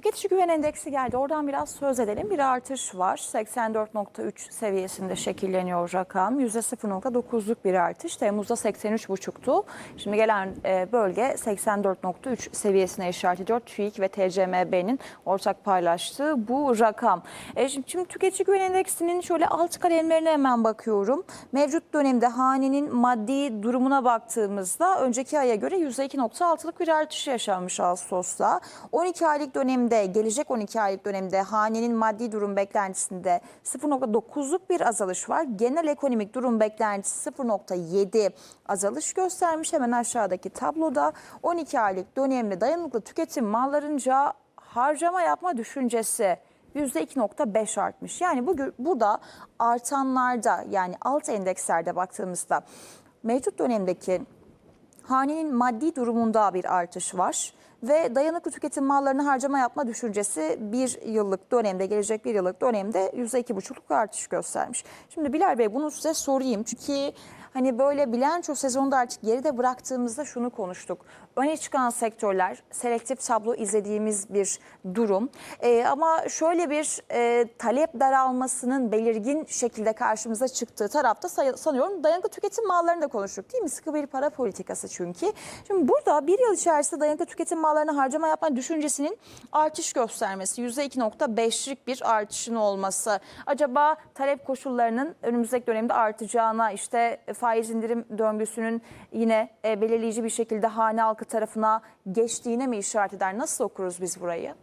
tüketici güven endeksi geldi. Oradan biraz söz edelim. Bir artış var. 84.3 seviyesinde şekilleniyor rakam. %0.9'luk bir artış. Temmuz'da 83.5'tu. Şimdi gelen e, bölge 84.3 seviyesine işaret ediyor. TÜİK ve TCMB'nin ortak paylaştığı bu rakam. E, şimdi, şimdi tüketici güven endeksinin şöyle alt kalemlerine hemen bakıyorum. Mevcut dönemde hanenin maddi durumuna baktığımızda önceki aya göre %2.6'lık bir artış yaşanmış Ağustos'ta. 12 aylık dönemde, gelecek 12 aylık dönemde hanenin maddi durum beklentisinde 0.9'luk bir azalış var. Genel ekonomik durum beklentisi 0.7 azalış göstermiş. Hemen aşağıdaki tabloda 12 aylık dönemde dayanıklı tüketim mallarınca harcama yapma düşüncesi %2.5 artmış. Yani bugün burada artanlarda yani alt endekslerde baktığımızda mevcut dönemdeki hanenin maddi durumunda bir artış var ve dayanıklı tüketim mallarını harcama yapma düşüncesi bir yıllık dönemde, gelecek bir yıllık dönemde %2,5'luk artış göstermiş. Şimdi Bilal Bey bunu size sorayım çünkü hani böyle bilanço sezonunda artık geride bıraktığımızda şunu konuştuk. Öne çıkan sektörler, selektif tablo izlediğimiz bir durum. Ee, ama şöyle bir e, talep daralmasının belirgin şekilde karşımıza çıktığı tarafta sanıyorum dayanıklı tüketim mallarını da konuştuk değil mi? Sıkı bir para politikası çünkü. Şimdi burada bir yıl içerisinde dayanıklı tüketim mallarına harcama yapma düşüncesinin artış göstermesi, %2.5'lik bir artışın olması. Acaba talep koşullarının önümüzdeki dönemde artacağına, işte faiz indirim döngüsünün yine e, belirleyici bir şekilde hane halkı tarafına geçtiğine mi işaret eder? Nasıl okuruz biz burayı?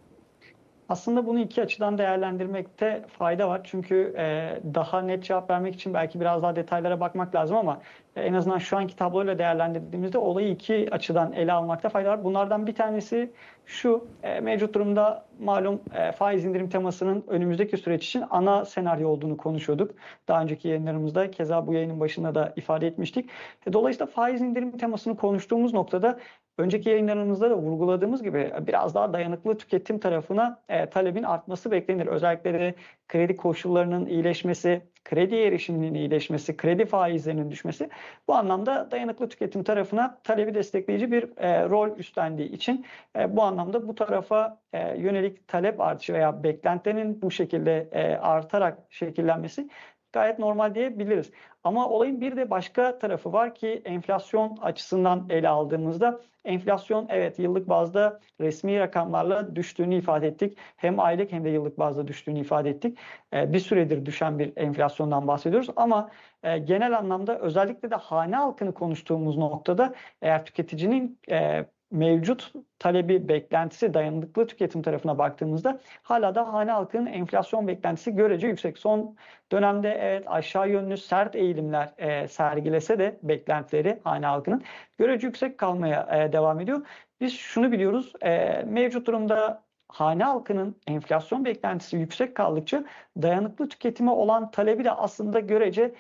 Aslında bunu iki açıdan değerlendirmekte fayda var. Çünkü e, daha net cevap vermek için belki biraz daha detaylara bakmak lazım ama e, en azından şu anki tabloyla değerlendirdiğimizde olayı iki açıdan ele almakta fayda var. Bunlardan bir tanesi şu, e, mevcut durumda malum e, faiz indirim temasının önümüzdeki süreç için ana senaryo olduğunu konuşuyorduk. Daha önceki yayınlarımızda keza bu yayının başında da ifade etmiştik. E, dolayısıyla faiz indirim temasını konuştuğumuz noktada Önceki yayınlarımızda da vurguladığımız gibi biraz daha dayanıklı tüketim tarafına e, talebin artması beklenir. Özellikle de kredi koşullarının iyileşmesi, kredi erişiminin iyileşmesi, kredi faizlerinin düşmesi bu anlamda dayanıklı tüketim tarafına talebi destekleyici bir e, rol üstlendiği için e, bu anlamda bu tarafa e, yönelik talep artışı veya beklentilerin bu şekilde e, artarak şekillenmesi gayet normal diyebiliriz. Ama olayın bir de başka tarafı var ki enflasyon açısından ele aldığımızda enflasyon evet yıllık bazda resmi rakamlarla düştüğünü ifade ettik. Hem aylık hem de yıllık bazda düştüğünü ifade ettik. Ee, bir süredir düşen bir enflasyondan bahsediyoruz ama e, genel anlamda özellikle de hane halkını konuştuğumuz noktada eğer tüketicinin e, mevcut talebi, beklentisi dayanıklı tüketim tarafına baktığımızda hala da hane halkının enflasyon beklentisi görece yüksek. Son dönemde evet aşağı yönlü sert eğilimler e, sergilese de beklentileri hane halkının görece yüksek kalmaya e, devam ediyor. Biz şunu biliyoruz, e, mevcut durumda hane halkının enflasyon beklentisi yüksek kaldıkça dayanıklı tüketime olan talebi de aslında görece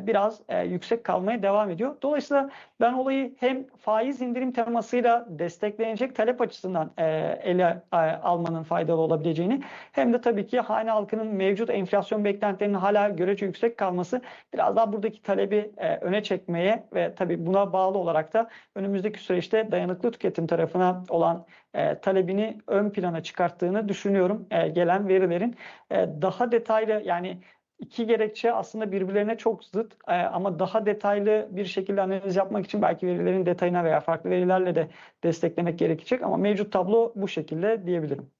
biraz e, yüksek kalmaya devam ediyor. Dolayısıyla ben olayı hem faiz indirim temasıyla desteklenecek talep açısından e, ele e, almanın faydalı olabileceğini hem de tabii ki hane halkının mevcut enflasyon beklentilerinin hala görece yüksek kalması biraz daha buradaki talebi e, öne çekmeye ve tabii buna bağlı olarak da önümüzdeki süreçte dayanıklı tüketim tarafına olan e, talebini ön plana çıkarttığını düşünüyorum e, gelen verilerin. E, daha detaylı yani iki gerekçe aslında birbirlerine çok zıt e, ama daha detaylı bir şekilde analiz yapmak için belki verilerin detayına veya farklı verilerle de desteklemek gerekecek ama mevcut tablo bu şekilde diyebilirim.